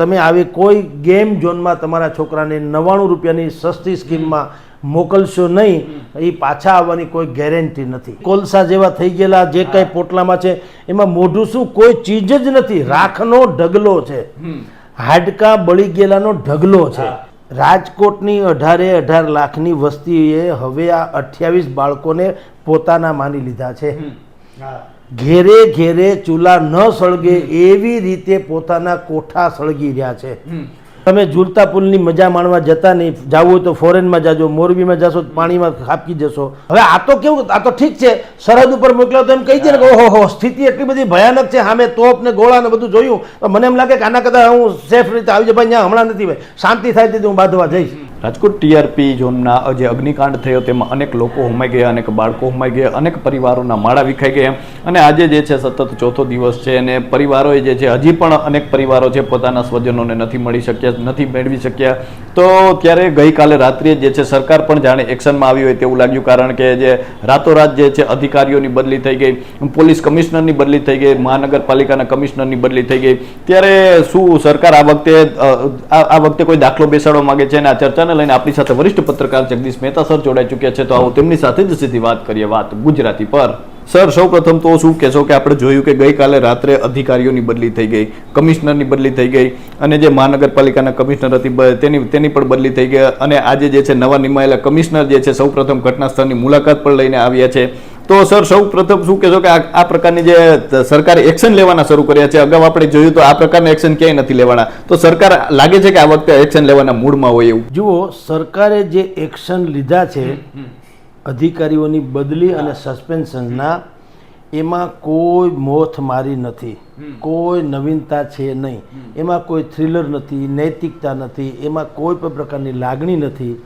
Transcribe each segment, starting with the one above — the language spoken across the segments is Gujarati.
તમે આવી કોઈ ગેમ ઝોનમાં તમારા છોકરાને નવ્વાણું રૂપિયાની સસ્તી સ્કીમમાં મોકલશો નહીં એ પાછા આવવાની કોઈ ગેરંટી નથી. કોલસા જેવા થઈ ગયેલા જે કંઈ પોટલામાં છે એમાં મોઢું શું કોઈ ચીજ જ નથી. રાખનો ઢગલો છે. હાડકા બળી ગયેલાનો ઢગલો છે. રાજકોટની અઢારે અઢાર લાખની વસ્તીએ હવે આ અઠ્યાવીસ બાળકોને પોતાના માની લીધા છે. ઘેરે ઘેરે ચૂલા ન સળગે એવી રીતે પોતાના કોઠા સળગી રહ્યા છે. તમે ઝૂલતા પુલની મજા માણવા જતા નહીં જવું હોય તો ફોરેનમાં જાજો મોરબીમાં જશો તો પાણીમાં ખાપકી જશો. હવે આ તો કેવું આ તો ઠીક છે સરહદ ઉપર મોકલ્યો તો એમ કહી દે ને કે ઓહો હો સ્થિતિ એટલી બધી ભયાનક છે સામે તોપ ને ગોળા ને બધું જોયું. તો મને એમ લાગે કે આના કદાચ હું સેફ રીતે આવી જાય ભાઈ ત્યાં હમણાં નથી ભાઈ. શાંતિ થાય તેથી હું બાંધવા જઈશ. રાજકોટ ટીઆરપી ઝોનના જે અગ્નિકાંડ થયો તેમાં અનેક લોકો હોમાઈ ગયા, અનેક બાળકો હોમાઈ ગયા, અનેક પરિવારોના માળા વિખાઈ ગયા. અને આજે જે છે સતત ચોથો દિવસ છે અને પરિવારોએ જે છે હજી પણ અનેક પરિવારો છે પોતાના સ્વજનોને નથી મળી શક્યા, નથી મેળવી શક્યા. તો ત્યારે ગઈકાલે રાત્રે જે છે સરકાર પણ જાણે એક્શનમાં આવી હોય તેવું લાગ્યું કારણ કે જે રાતોરાત જે છે અધિકારીઓની બદલી થઈ ગઈ, પોલીસ કમિશનરની બદલી થઈ ગઈ, મહાનગરપાલિકાના કમિશનરની બદલી થઈ ગઈ. ત્યારે શું સરકાર આ વખતે આ વખતે કોઈ દાખલો બેસાડવા માંગે છે? અને આ ચર્ચાને લઈને આપણી સાથે વરિષ્ઠ પત્રકાર જગદીશ મહેતા સર જોડાઈ ચૂક્યા છે. તો આવો તેમની સાથે જ સીધી વાત કરીએ વાત ગુજરાતી પર. સર, સૌ પ્રથમ તો શું કહેશો કે આપણે જોયું કે ગઈકાલે રાત્રે અધિકારીઓની બદલી થઈ ગઈ, કમિશનરની બદલી થઈ ગઈ અને જે મહાનગરપાલિકાના કમિશનર હતી તેની તેની પણ બદલી થઈ ગઈ અને આજે જે છે નવા નિમાયેલા કમિશનર જે છે, સૌ પ્રથમ ઘટના સ્થળની મુલાકાત પણ લઈને આવ્યા છે. તો સર સૌ પ્રથમ શું કહેશો કે આ આ પ્રકારની જે સરકારે એક્શન લેવાના શરૂ કર્યા છે અગાઉ આપણે જોયું તો આ પ્રકારના એક્શન ક્યાંય નથી લેવાના. તો સરકાર લાગે છે કે આ વખતે એક્શન લેવાના મૂડમાં હોય એવું? જુઓ સરકારે જે એક્શન લીધા છે અધિકારીઓની બદલી અને સસ્પેન્શનના એમાં કોઈ મોથ મારી નથી. કોઈ નવીનતા છે નહીં. એમાં કોઈ થ્રિલર નથી નૈતિકતા નથી એમાં કોઈ પણ પ્રકારની લાગણી નથી.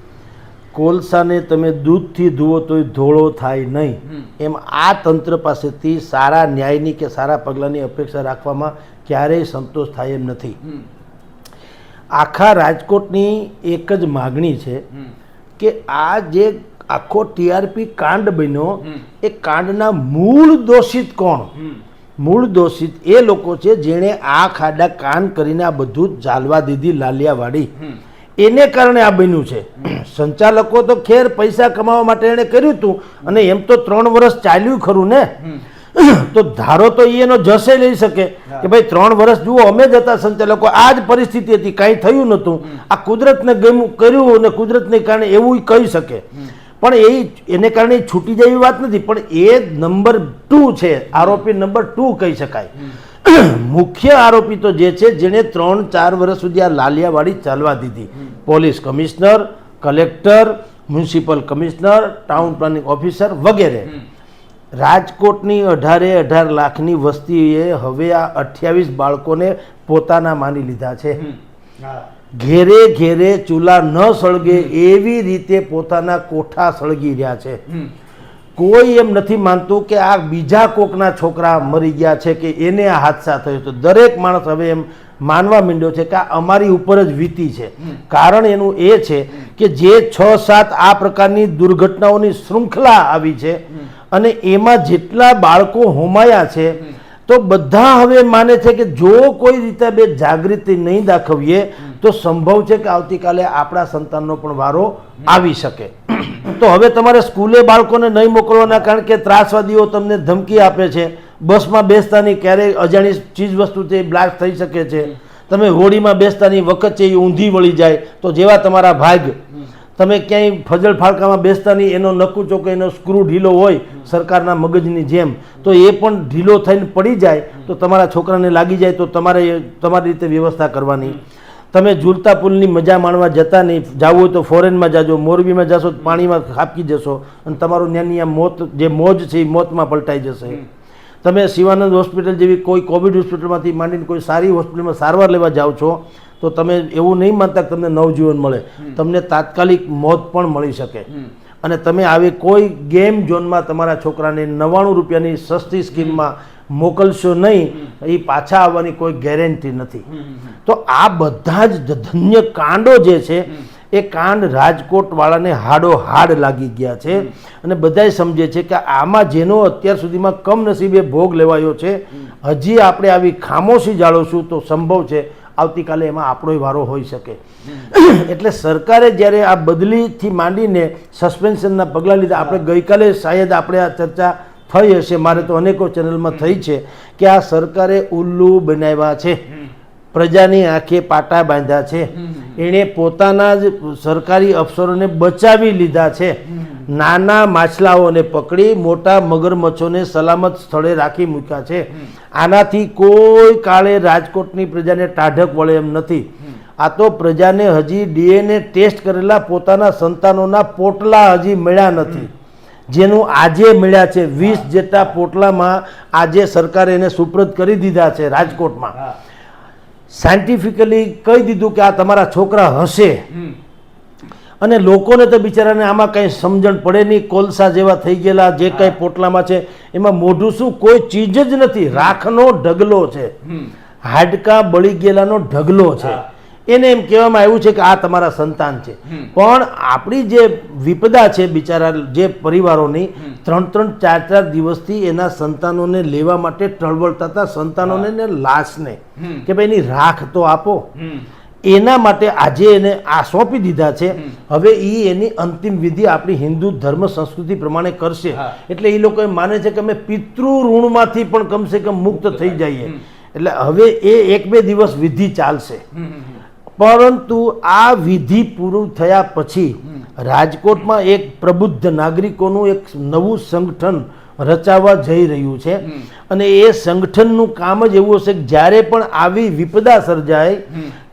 કોલસાને તમે દૂધથી ધુવો તોય ધોળો થાય નહીં. એમ આ તંત્ર પાસેથી સારા ન્યાયની કે સારા પગલાંની અપેક્ષા રાખવામાં ક્યારેય સંતોષ થાય એમ નથી. આખા રાજકોટની એક જ માગણી છે કે આ જે આખો ટીઆરપી કાંડ બન્યો એ કાંડના મૂળ દોષિત કોણ? મૂળ દોષિત એ લોકો છે જેણે આ ખાડા કાન કરીને આ બધું ચાલવા દીધી લાલિયાવાડી. એને કારણે આ બન્યું છે. સંચાલકો તો ખેર પૈસા કમાવા માટે એણે કર્યું હતું અને એમ તો ત્રણ વર્ષ ચાલ્યું ખરું ને? તો ધારો તો એનો જશે લઈ શકે કે ભાઈ ત્રણ વર્ષ જુઓ અમે જ હતા સંચાલકો આ જ પરિસ્થિતિ હતી કાંઈ થયું નહોતું. આ કુદરતને ગમ્યું કર્યું અને કુદરતને કારણે એવું કહી શકે. પણ એ એને કારણે છૂટી જાય એવી વાત નથી પણ એ નંબર ટુ છે આરોપી નંબર ટુ કહી શકાય. મુખ્ય આરોપી તો જે છે જેણે ત્રણ ચાર વર્ષ સુધી આ લાલિયાવાડી ચાલવા દીધી. Police commissioner collector municipal commissioner town planning officer વગેરે. રાજકોટની અઢારે અઢાર લાખની વસ્તીએ હવે આ અઠ્યાવીસ બાળકોને પોતાના માની લીધા છે. ઘેરે ઘેરે ચૂલા ન સળગે એવી રીતે પોતાના કોઠા સળગી રહ્યા છે. કોઈ એમ નથી માનતું કે આ બીજા કોકના છોકરા મરી ગયા છે કે એને આ હાદસા થયો તો દરેક માણસ હવે એમ માનવા માંડ્યો છે કે આ અમારી ઉપર જ વીતી છે. કારણ એનું એ છે કે જે છ સાત આ પ્રકારની દુર્ઘટનાઓની શૃંખલા આવી છે અને એમાં જેટલા બાળકો હોમાયા છે તો બધા હવે માને છે કે જો કોઈ રીતે બે જાગૃતિ નહીં દાખવીએ તો સંભવ છે કે આવતીકાલે આપણા સંતાનનો પણ વારો આવી શકે. તો હવે તમારે સ્કૂલે બાળકોને નહીં મોકલવાના કારણ કે ત્રાસવાદીઓ તમને ધમકી આપે છે. બસમાં બેસતાની ક્યારેય અજાણી ચીજ વસ્તુ છે બ્લાસ્ટ થઈ શકે છે. તમે હોડીમાં બેસતાની વખત છે એ ઊંધી વળી જાય. તો જેવા તમારા ભાગ, તમે ક્યાંય ફજલ ફાળકામાં બેસતા નહીં એનો નકુચો કે એનો સ્ક્રૂ ઢીલો હોય સરકારના મગજની જેમ, તો એ પણ ઢીલો થઈને પડી જાય. તો તમારા છોકરાને લાગી જાય તો તમારે તમારી રીતે વ્યવસ્થા કરવાની. તમે ઝૂલતા પુલની મજા માણવા જતા નહીં. જવું હોય તો ફોરેનમાં જાજો મોરબીમાં જશો તો પાણીમાં ખાપકી જશો અને તમારું ત્યાંની આ મોત જે મોજ છે એ મોતમાં પલટાઈ જશે. તમે શિવાનંદ હોસ્પિટલ જેવી કોઈ કોવિડ હોસ્પિટલમાંથી માંડીને કોઈ સારી હોસ્પિટલમાં સારવાર લેવા જાઓ છો તો તમે એવું નહીં માનતા કે તમને નવજીવન મળે. તમને તાત્કાલિક મોત પણ મળી શકે. અને તમે આવી કોઈ ગેમ ઝોનમાં તમારા છોકરાને નવ્વાણું રૂપિયાની સસ્તી સ્કીમમાં મોકલશો નહીં એ પાછા આવવાની કોઈ ગેરંટી નથી. તો આ બધા જ ધન્ય કાંડો જે છે એ કાંડ રાજકોટ વાળાને હાડો હાડ લાગી ગયા છે. અને બધાય સમજે છે કે આમાં જેનો અત્યાર સુધીમાં કમનસીબે ભોગ લેવાયો છે હજી આપણે આવી ખામોશી જાળવશું તો સંભવ છે આવતીકાલે એમાં આપણોય વારો હોઈ શકે. એટલે સરકારે જ્યારે આ બદલીથી માંડીને સસ્પેન્શનના પગલાં લીધા આપણે ગઈકાલે શાયદ આપણે આ ચર્ચા થઈ હશે. મારે તો અનેકો ચેનલમાં થઈ છે કે આ સરકારે ઉલ્લુ બનાવ્યા છે. પ્રજાની આંખે પાટા બાંધ્યા છે. એણે પોતાના જ સરકારી અફસરોને બચાવી લીધા છે. નાના માછલાઓને પકડી મોટા મગરમચ્છોને સલામત સ્થળે રાખી મૂક્યા છે. આનાથી કોઈ કાળે રાજકોટની પ્રજાને ટાઢક વળે એમ નથી. આ તો પ્રજાને હજી ડીએનએ ટેસ્ટ કરેલા પોતાના સંતાનોના પોટલા હજી મળ્યા નથી. જેનું આજે મળ્યા છે વીસ જેટલા પોટલામાં આજે સરકારે એને સુપ્રત કરી દીધા છે રાજકોટમાં. સાયન્ટિફિકલી કહી દીધું કે આ તમારા છોકરા હશે. અને લોકોને તો બિચારાને આમાં કંઈ સમજણ પડે નહીં કોલસા જેવા થઈ ગયેલા જે કંઈ પોટલામાં છે એમાં મોઢું શું કોઈ ચીજ જ નથી. રાખનો ઢગલો છે. હાડકા બળી ગયેલાનો ઢગલો છે. એને એમ કહેવામાં આવ્યું છે કે આ તમારા સંતાન છે. પણ આપણી જે વિપદા છે બિચારા જે પરિવારોની ત્રણ ત્રણ ચાર ચાર દિવસથી એના સંતાનોને લેવા માટે ટળવળતા હતા સંતાનોને ને લાશને. કે ભાઈ એની રાખ તો આપો. એના માટે આજે એને આ સોંપી દીધા છે. હવે એ એની અંતિમ વિધિ આપણી હિન્દુ ધર્મ સંસ્કૃતિ પ્રમાણે કરશે. એટલે એ લોકો એમ માને છે કે અમે પિતૃ ઋણમાંથી પણ કમસે કમ મુક્ત થઈ જઈએ. એટલે હવે એ એક બે દિવસ વિધિ ચાલશે. પરંતુ આ વિધિ પૂરું થયા પછી રાજકોટમાં એક પ્રબુદ્ધ નાગરિકોનું એક નવું સંગઠન રચાવા જઈ રહ્યું છે. અને એ સંગઠનનું કામ જ એવું હશે કે જ્યારે પણ આવી વિપદા સર્જાય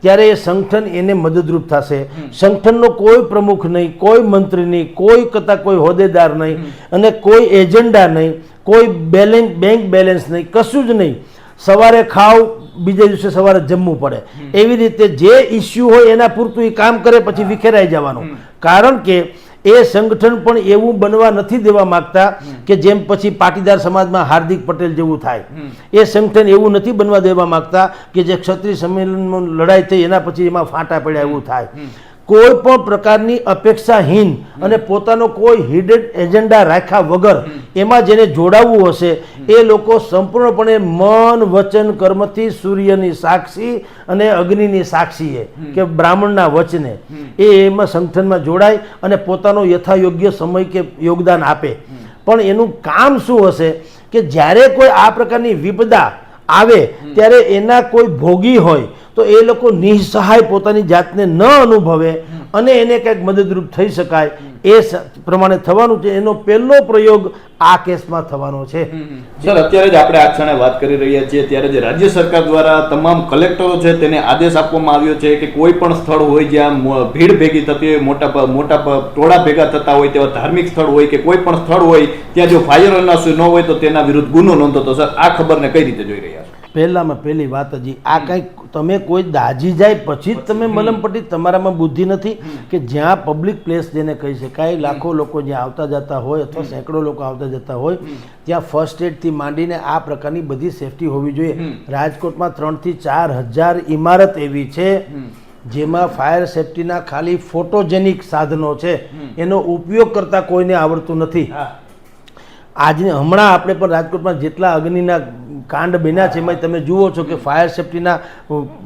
ત્યારે એ સંગઠન એને મદદરૂપ થશે. સંગઠનનો કોઈ પ્રમુખ નહીં કોઈ મંત્રી નહીં કોઈ કતા કોઈ હોદ્દેદાર નહીં અને કોઈ એજન્ડા નહીં કોઈ બેલેન્સ બેંક બેલેન્સ નહીં કશું જ નહીં. સવારે ખાવ બીજે દિવસે સવારે જમવું પડે. એવી રીતે જે ઇસ્યુ હોય એના પૂરતું એ કામ કરે પછી વિખેરાઈ જવાનું. કારણ કે એ સંગઠન પણ એવું બનવા નથી દેવા માંગતા કે જેમ પછી પાટીદાર સમાજમાં હાર્દિક પટેલ જેવું થાય. એ સંગઠન એવું નથી બનવા દેવા માંગતા કે જે ક્ષત્રિય સંમેલનમાં લડાઈ થઈ એના પછી એમાં ફાંટા પડ્યા એવું થાય. કોઈ પણ પ્રકારની અપેક્ષાહીન અને પોતાનો કોઈ હિડન એજન્ડા રાખ્યા વગર એમાં જેને જોડાવવું હશે એ લોકો સંપૂર્ણપણે મન વચન કર્મથી સૂર્યની સાક્ષી અને અગ્નિની સાક્ષીએ કે બ્રાહ્મણના વચને. એ એમાં સંગઠનમાં જોડાય અને પોતાનો યથાયોગ્ય સમય કે યોગદાન આપે. પણ એનું કામ શું હશે કે જ્યારે કોઈ આ પ્રકારની વિપદા આવે ત્યારે એના કોઈ ભોગી હોય તો એ લોકો નિઃસહાય પોતાની જાતને ન અનુભવે અને એને કંઈક મદદરૂપ થઈ શકાય, એ પ્રમાણે થવાનું છે. એનો પહેલો પ્રયોગ આ કેસમાં થવાનો છે. સર, અત્યારે જ આપણે આ ક્ષણે વાત કરી રહ્યા છીએ. ત્યારે જે રાજ્ય સરકાર દ્વારા તમામ કલેક્ટરો છે તેને આદેશ આપવામાં આવ્યો છે કે કોઈ પણ સ્થળ હોય જ્યાં ભીડ ભેગી થતી હોય, મોટા મોટા ટોળા ભેગા થતા હોય તેવા ધાર્મિક સ્થળ હોય કે કોઈ પણ સ્થળ હોય, ત્યાં જો ફાયર અનાસુ ન હોય તો તેના વિરુદ્ધ ગુનો નોંધો તો, સર, આ ખબરને કઈ રીતે જોઈ રહ્યા પહેલામાં પહેલી વાત હજી આ કંઈક તમે કોઈ દાજી જાય પછી જ તમે મલમપટ્ટી તમારામાં બુદ્ધિ નથી કે જ્યાં પબ્લિક પ્લેસ જેને કહી શકાય લાખો લોકો જ્યાં આવતા જતા હોય અથવા સેંકડો લોકો આવતા જતા હોય ત્યાં ફર્સ્ટ એડથી માંડીને આ પ્રકારની બધી સેફટી હોવી જોઈએ. રાજકોટમાં ત્રણથી ચાર હજાર ઇમારત એવી છે જેમાં ફાયર સેફટીના ખાલી ફોટોજેનિક સાધનો છે. એનો ઉપયોગ કરતા કોઈને આવડતું નથી. આજને હમણાં આપણે પણ રાજકોટમાં જેટલા અગ્નિના કાંડ બન્યા છે એમાં તમે જુઓ છો કે ફાયર સેફટીના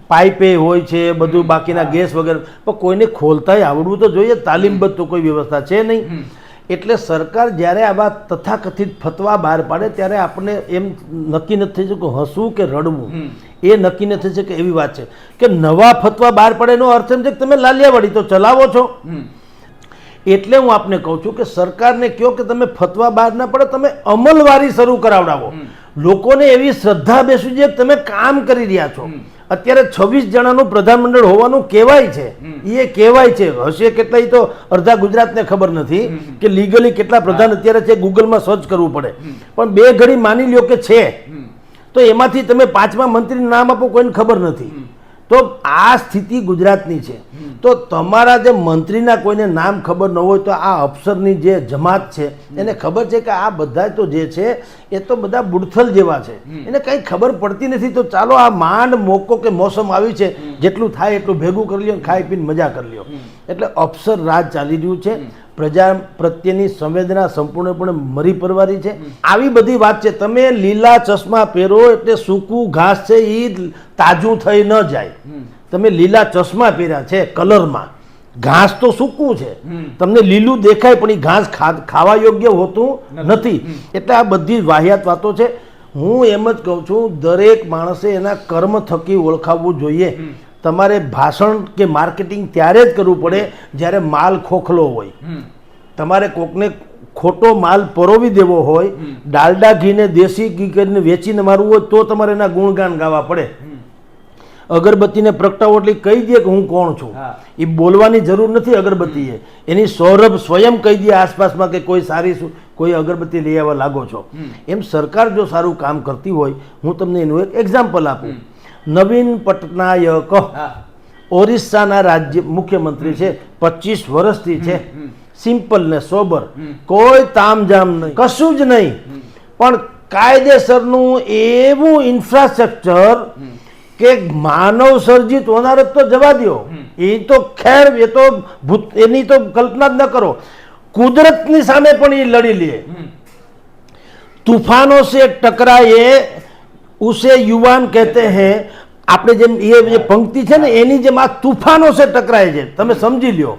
પાઇપે હોય છે બધું બાકીના ગેસ વગેરે. પણ કોઈને ખોલતાય આવડવું તો જોઈએ તાલીમબદ્ધ તો કોઈ વ્યવસ્થા છે નહીં. એટલે સરકાર જ્યારે આવા તથાકથિત ફતવા બહાર પાડે ત્યારે આપણે એમ નક્કી નથી થઈ શકે હસવું કે રડવું. એ નક્કી નથી થઈ શકે એવી વાત છે. કે નવા ફતવા બહાર પડે એનો અર્થ એમ છે કે તમે લાલિયાવાડી તો ચલાવો છો. એટલે હું આપને કહું છું કે સરકારને કહો કે તમે ફતવા બહાર ના પડે તમે અમલવારી શરૂ કરાવડાવો. લોકોને એવી શ્રદ્ધા બેસવી જોઈએ કે તમે કામ કરી રહ્યા છો. અત્યારે છવ્વીસ જણાનું પ્રધાનમંડળ હોવાનું કહેવાય છે. એ કહેવાય છે. હશે કેટલા તો અડધા ગુજરાતને ખબર નથી કે લીગલી કેટલા પ્રધાન અત્યારે છે ગૂગલમાં સર્ચ કરવું પડે. પણ બે ઘડી માની લ્યો કે છે. તો એમાંથી તમે પાંચમા મંત્રીનું નામ આપો કોઈને ખબર નથી. તો આ સ્થિતિ ગુજરાતની છે. તો તમારા જે મંત્રીના કોઈને નામ ખબર ન હોય તો આ અફસરની જે જમાત છે એને ખબર છે કે આ બધા તો જે છે એ તો બધા બુડથલ જેવા છે. એને કંઈ ખબર પડતી નથી તો ચાલો આ માંડ મોકો કે મોસમ આવી છે જેટલું થાય એટલું ભેગું કરી લ્યો ખાઈ પીને મજા કરી લ્યો. એટલે અફસર રાજ ચાલી રહ્યું છે. પ્રજા પ્રત્યેની સંવેદના સંપૂર્ણપણે મરી પરવારી છે. આવી બધી વાત છે. તમે લીલા ચશ્મા પહેરો એટલે સૂકું ઘાસ છે એ તાજું થઈ ન જાય. તમે લીલા ચશ્મા પહેર્યા છે કલરમાં. ઘાસ તો સૂકું છે. તમને લીલું દેખાય પણ એ ઘાસ ખાવા યોગ્ય હોતું નથી. એટલે આ બધી વાહિયાત વાતો છે. હું એમ જ કહું છું દરેક માણસે એના કર્મ થકી ઓળખાવવું જોઈએ. તમારે ભાષણ કે માર્કેટિંગ ત્યારે જ કરવું પડે જ્યારે માલ ખોખલો હોય. તમારે કોકને ખોટો માલ પરોવી દેવો હોય ડાલડા ઘીને દેશી ઘી કરીને વેચીને મારવું હોય તો તમારે એના ગુણગાન ગાવા પડે. અગરબત્તીને પ્રગટાવો એટલે કહી દે કે હું કોણ છું. એ બોલવાની જરૂર નથી અગરબત્તીએ. એની સૌરભ સ્વયં કહી દે આસપાસમાં કે કોઈ સારી કોઈ અગરબત્તી લઈ આવવા લાગો છો. એમ સરકાર જો સારું કામ કરતી હોય હું તમને એનું એક એક્ઝામ્પલ આપું. નવીન પટનાયક. ઓરિસ્સાના રાજ્ય મુખ્યમંત્રી છે પચીસ વર્ષથી છે. સિમ્પલ ને સોબર. કોઈ તામઝામ નહીં. કશું જ નહીં. પણ કાયદેસરનું એવું ઇન્ફ્રાસ્ટ્રક્ચર કે માનવ સર્જિત હોનારત તો જવા દો એ તો ખેર એ તો ભૂત એની તો કલ્પના જ ન કરો. કુદરતની સામે પણ એ લડી લે. તુફાનો સે ટકરાયે ઉસે યુવાન કહેતે હે આપણે જેમ એ જે પંક્તિ છે ને એની જેમ આ તુફાનો છે ટકરાય છે. તમે સમજી લ્યો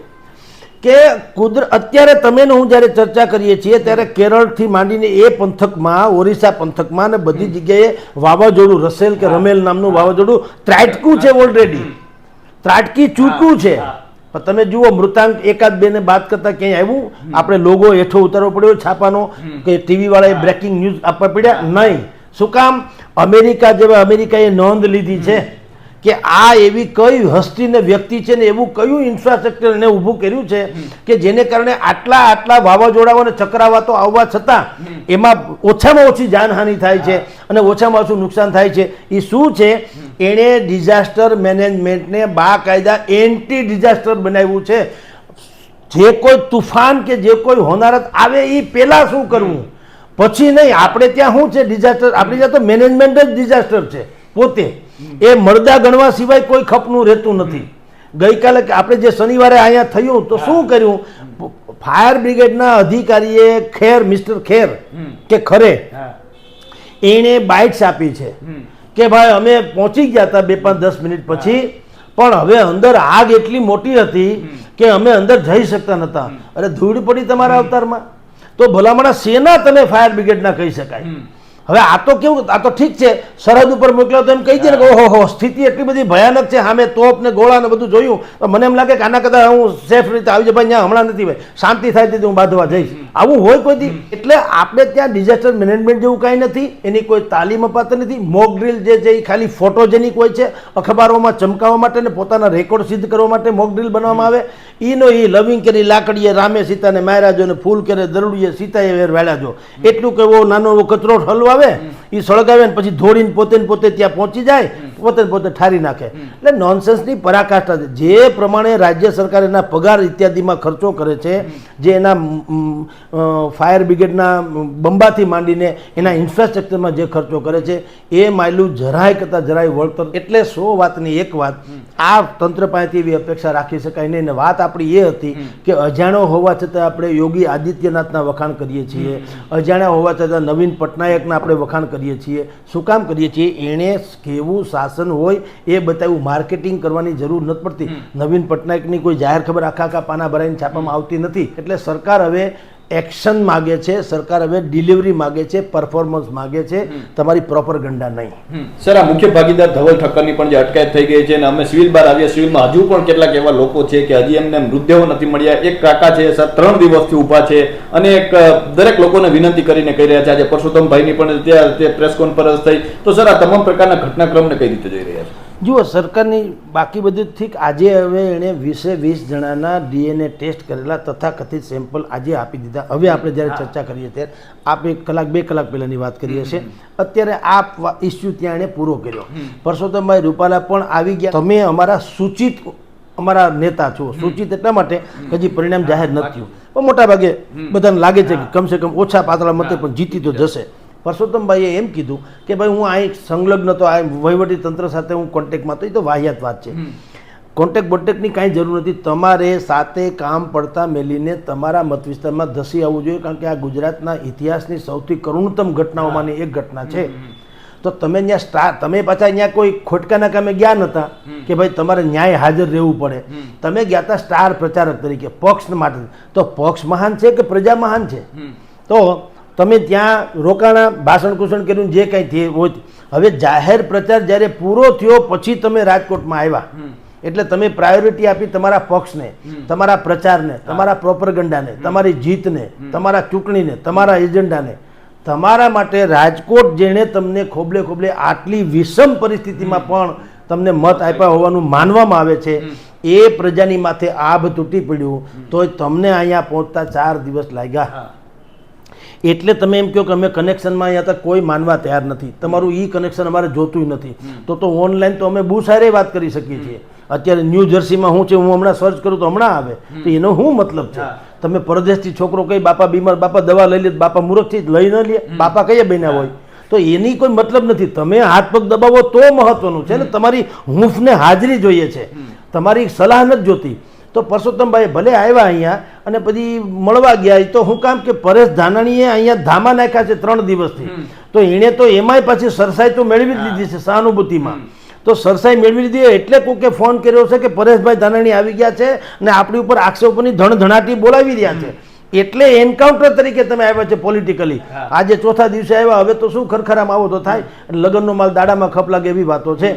કે કુદર અત્યારે તમે હું જ્યારે ચર્ચા કરીએ છીએ ત્યારે કેરળથી માંડીને એ પંથકમાં ઓરિસ્સા પંથકમાં ને બધી જગ્યાએ વાવાઝોડું રસેલ કે રમેલ નામનું વાવાઝોડું ત્રાટકું છે ઓલરેડી ત્રાટકી ચૂકું છે. તમે જુઓ મૃતાંક એકાદ બે ને બાદ કરતા ક્યાંય આવ્યું? આપણે લોગો હેઠો ઉતારવો પડ્યો છાપાનો કે ટીવી વાળાએ બ્રેકિંગ ન્યૂઝ આપવા પડ્યા? નહીં. શું કામ? અમેરિકા જેવા અમેરિકાએ નોંધ લીધી છે કે આ એવી કઈ હસ્તી ને વ્યક્તિ છે ને એવું કયું ઇન્ફ્રાસ્ટ્રક્ચર એને ઊભું કર્યું છે કે જેને કારણે આટલા આટલા વાવાઝોડાઓ અને ચક્રાવાતો આવવા છતાં એમાં ઓછામાં ઓછી જાનહાનિ થાય છે અને ઓછામાં ઓછું નુકસાન થાય છે. એ શું છે? એણે ડિઝાસ્ટર મેનેજમેન્ટને બાકાયદા એન્ટી ડિઝાસ્ટર બનાવ્યું છે. જે કોઈ તુફાન કે જે કોઈ હોનારત આવે એ પહેલાં શું કરવું? પછી નહીં આપણે ત્યાં શું છે? ડિઝાસ્ટર આપણી ત્યાં તો મેનેજમેન્ટ જ ડિઝાસ્ટર છે. પોતે. એ મળદા ગણવા સિવાય કોઈ ખપનું રહેતું નથી. ગઈકાલે કે આપણે જે શનિવારે અહીંયા થયું તો શું કર્યું? ફાયર બ્રિગેડના અધિકારીએ ખેર મિસ્ટર ખેર કે ખરે એણે બાઇટ્સ આપી છે. કે ભાઈ અમે પહોંચી ગયા હતા બે પાંચ દસ મિનિટ પછી પણ હવે અંદર આગ એટલી મોટી હતી કે અમે અંદર જઈ શકતા નહોતા અરે ધૂળ પડી તમારા અવતારમાં? તો ભલામણા સેના તમે ફાયર બ્રિગેડના કહી શકાય. હવે આ તો કેવું આ તો ઠીક છે સરહદ ઉપર મોકલ્યો તો એમ કહી દે ને કે ઓહો સ્થિતિ એટલી બધી ભયાનક છે સામે તોપ ને ગોળા ને બધું જોયું. તો મને એમ લાગે કે આના કદાચ હું સેફ રીતે આવી જાય ભાઈ ત્યાં હમણાં નથી ભાઈ. શાંતિ થાય તેથી હું બાંધવા જઈશ. આવું હોય કોઈ એટલે આપણે ત્યાં ડિઝાસ્ટર મેનેજમેન્ટ જેવું કાંઈ નથી, એની કોઈ તાલીમ અપાતી નથી. મોક ડ્રિલ જે છે એ ખાલી ફોટોજેનિક હોય છે, અખબારોમાં ચમકાવવા માટે ને પોતાના રેકોર્ડ સિદ્ધ કરવા માટે મોક ડ્રિલ બનાવવામાં આવે. ઈનો એ લવિંગ કરી, લાકડીએ રામે સીતાને માર્યા જો ને ફૂલ કરે, દરુડીએ સીતાએ વેર વાળ્યા એટલું કે એવો નાનો એવો કચરો હલવાવે એ સળગાવે ને પછી ધોળીને પોતે પોતે ત્યાં પહોંચી જાય, પોતે પોતે ઠારી નાખે. એટલે નોનસેન્સની પરાકાષ્ઠા જે પ્રમાણે રાજ્ય સરકાર એના પગાર ઇત્યાદિમાં ખર્ચો કરે છે, જે એના ફાયર બ્રિગેડના બંબાથી માંડીને એના ઇન્ફ્રાસ્ટ્રક્ચરમાં જે ખર્ચો કરે છે એ માયલું જરાય કરતાં જરાય વળતર એટલે સો વાતની એક વાત આ તંત્ર પાસેથી એવી અપેક્ષા રાખી શકાય નહીં. ને વાત આપણી એ હતી કે અજાણ્યો હોવા છતાં આપણે યોગી આદિત્યનાથના વખાણ કરીએ છીએ. અજાણ્યા હોવા છતાં નવીન પટનાયકના આપણે વખાણ કરીએ છીએ. શું કામ કરીએ છીએ? એણે કેવું શાસન હોય એ બતાવ્યું. માર્કેટિંગ કરવાની જરૂર નથી પડતી. નવીન પટનાયકની કોઈ જાહેર ખબર આખા આખા પાના ભરાઈને છાપામાં આવતી નથી. એટલે સરકાર હવે એક્શન માગે છે સરકાર હવે ડિલિવરી માગે છે પરફોર્મન્સ માગે છે તમારી પ્રોપર ગંડા નહીં. સર આ મુખ્ય ભાગીદાર ધવલ ઠક્કરની પણ જે અટકાયત થઈ ગઈ છે અને અમે સિવિલ બહાર આવ્યા સિવિલમાં હજુ પણ કેટલાક એવા લોકો છે કે હજી એમને મૃતદેહો નથી મળ્યા. એક કાકા છે સર ત્રણ દિવસથી ઊભા છે અને એક દરેક લોકોને વિનંતી કરીને કહી રહ્યા છે આજે પરસોત્તમભાઈની પણ ત્યાં પ્રેસ કોન્ફરન્સ થઈ. તો સર આ તમામ પ્રકારના ઘટનાક્રમને કઈ રીતે જોઈ રહ્યા છે? જુઓ સરકારની બાકી બધું ઠીક. આજે હવે એણે વીસે વીસ જણાના ડીએનએ ટેસ્ટ કરેલા તથા કથિત સેમ્પલ આજે આપી દીધા. હવે આપણે જ્યારે ચર્ચા કરીએ ત્યારે આપ એક કલાક બે કલાક પહેલાંની વાત કરીએ છીએ. અત્યારે આ ઇસ્યુ ત્યાં એણે પૂરો કર્યો. પરસોત્તમભાઈ રૂપાલા પણ આવી ગયા. તમે અમારા સૂચિત અમારા નેતા છો. સૂચિત એટલા માટે હજી પરિણામ જાહેર નથી થયું. પણ મોટાભાગે બધાને લાગે છે કે કમસે કમ ઓછા પાતળા મતે પણ જીતી તો જશે. પરસોત્તમભાઈએ એમ કીધું કે ભાઈ હું અહીં સંલગ્ન તો આ વહીવટી તંત્ર સાથે હું કોન્ટેક્ટમાં તો એ તો વાહિયાત વાત છે. કોન્ટેક્ટ બોન્ટેક્ટની કાંઈ જરૂર નથી. તમારે સાથે કામ પડતા મેલીને તમારા મત વિસ્તારમાં ધસી આવવું જોઈએ કારણ કે આ ગુજરાતના ઇતિહાસની સૌથી કરુણતમ ઘટનાઓમાંની એક ઘટના છે. તો તમે ત્યાં સ્ટાર તમે પાછા અહીંયા કોઈ ખોટકાના કામે ગયા નહોતા કે ભાઈ તમારે ન્યાય હાજર રહેવું પડે. તમે ગયા હતા સ્ટાર પ્રચારક તરીકે પક્ષ માટે. તો પક્ષ મહાન છે કે પ્રજા મહાન છે? તો તમે ત્યાં રોકાણા ભાષણ કુષણ કર્યું જે કંઈ થયું હોય હવે જાહેર પ્રચાર જ્યારે પૂરો થયો પછી તમે રાજકોટમાં આવ્યા. એટલે તમે પ્રાયોરિટી આપી તમારા પક્ષને તમારા પ્રચારને તમારા પ્રોપરગંડાને તમારી જીતને તમારા ચૂંટણીને તમારા એજન્ડાને. તમારા માટે રાજકોટ જેણે તમને ખોબલે ખોબલે આટલી વિષમ પરિસ્થિતિમાં પણ તમને મત આપ્યા હોવાનું માનવામાં આવે છે. એ પ્રજાની માથે આભ તૂટી પડ્યું. તોય તમને અહીંયા પહોંચતા ચાર દિવસ લાગ્યા. એટલે તમે એમ કહો કે અમે કનેક્શનમાં અહીંયા તો કોઈ માનવા તૈયાર નથી. તમારું ઈ કનેક્શન અમારે જોતું નથી. તો તો ઓનલાઈન તો અમે બહુ સારી વાત કરી શકીએ છીએ. અત્યારે ન્યૂ જર્સીમાં હું છે હું હમણાં સર્ચ કરું તો હમણાં આવે. તો એનો શું મતલબ છે? તમે પરદેશથી છોકરો કઈ બાપા બીમાર બાપા દવા લઈ લે બાપા મૂર્ખથી જ લઈ ન લે. બાપા કયા બન્યા હોય. તો એની કોઈ મતલબ નથી. તમે હાથ પગ દબાવો તો મહત્વનું છે ને? તમારી હૂંફને હાજરી જોઈએ છે. તમારી સલાહ નથી જોતી. તો પરસોત્તમભાઈ ભલે આવ્યા અહીંયા અને પછી મળવા ગયા તો હું કામ કે પરેશ ધાનાણીએ અહીંયા ધામા નાખ્યા છે ત્રણ દિવસથી. તો એણે તો એમાંય પાછી સરસાઈ તો મેળવી દીધી છે સહાનુભૂતિમાં. તો સરસાઈ મેળવી લીધી એટલે કોકે ફોન કર્યો છે કે પરેશભાઈ ધાનાણી આવી ગયા છે અને આપણી ઉપર આક્ષેપોની ધણધણાટી બોલાવી રહ્યા છે. એટલે એન્કાઉન્ટર તરીકે તમે આવ્યા છે પોલિટિકલી. આજે ચોથા દિવસે આવ્યા હવે તો શું ખરખરામાં આવો તો થાય? લગ્નનો માલ દાડામાં ખપ લાગે એવી વાતો છે.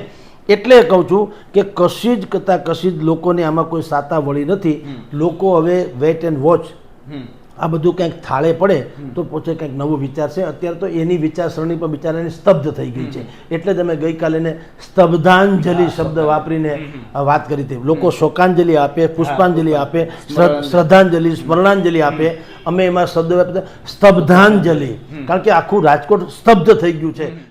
એટલે કહું છું કે કશી જ કરતા કશી જ લોકોને આમાં કોઈ સાતા વળી નથી. લોકો હવે વેટ એન્ડ વોચ આ બધું કંઈક થાળે પડે તો પોતે કંઈક નવું વિચારશે અત્યારે તો એની વિચારસરણી પણ બિચારાની સ્તબ્ધ થઈ ગઈ છે. એટલે તમે ગઈકાલે એને સ્તબ્ધાંજલિ શબ્દ વાપરીને વાત કરી હતી. લોકો શોકાંજલિ આપે પુષ્પાંજલિ આપે શ્ર- શ્રદ્ધાંજલિ સ્મરણાંજલિ આપે. અમે એમાં શબ્દ સ્તબ્ધાંજલિ. કારણ કે આખું રાજકોટ સ્તબ્ધ થઈ ગયું છે.